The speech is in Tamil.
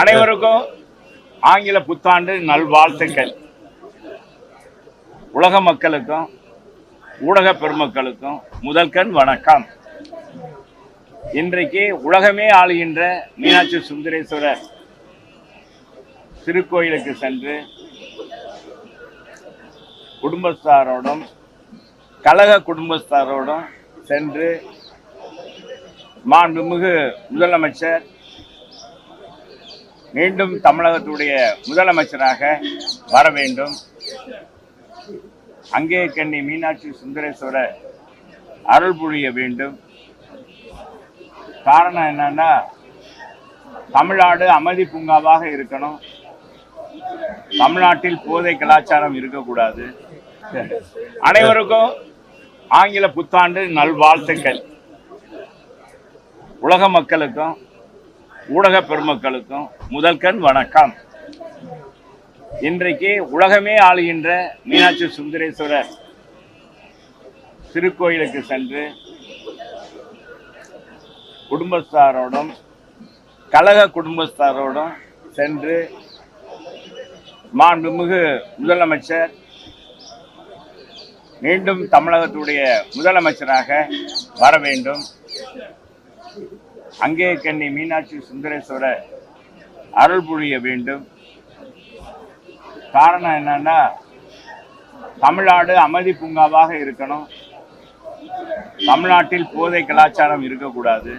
அனைவருக்கும் ஆங்கில புத்தாண்டு நல்வாழ்த்துக்கள். உலக மக்களுக்கும் ஊடக பெருமக்களுக்கும் முதல்கண் வணக்கம். இன்றைக்கு உலகமே ஆளுகின்ற மீனாட்சி சுந்தரேஸ்வரர் திருக்கோயிலுக்கு சென்று குடும்பஸ்தாரோடும் கழக குடும்பஸ்தாரோடும் சென்று மாண்புமிகு முதலமைச்சர் மீண்டும் தமிழகத்துடைய முதலமைச்சராக வர வேண்டும். அங்கே கண்ணி மீனாட்சி சுந்தரேஸ்வரர் அருள் புரிய வேண்டும். காரணம் என்னன்னா தமிழ்நாடு அமைதி பூங்காவாக இருக்கணும். தமிழ்நாட்டில் போதை கலாச்சாரம் இருக்கக்கூடாது. அனைவருக்கும் ஆங்கில புத்தாண்டு நல்வாழ்த்துக்கள். உலக மக்களுக்கும் ஊடக பெருமக்களுக்கும் முதல்கண் வணக்கம். இன்றைக்கு உலகமே ஆளுகின்ற மீனாட்சி சுந்தரேஸ்வரர் திருக்கோயிலுக்கு சென்று குடும்பஸ்தாரோடும் கழக குடும்பஸ்தாரோடும் சென்று மாண்புமிகு முதலமைச்சர் மீண்டும் தமிழகத்துடைய முதலமைச்சராக வர வேண்டும். அங்கே கண்ணி மீனாட்சி சுந்தரேஸ்வரர் அருள் புரிய வேண்டும். காரணம் என்னன்னா தமிழ்நாடு அமைதி பூங்காவாக இருக்கணும். தமிழ்நாட்டில் போதை கலாச்சாரம் இருக்கக்கூடாது.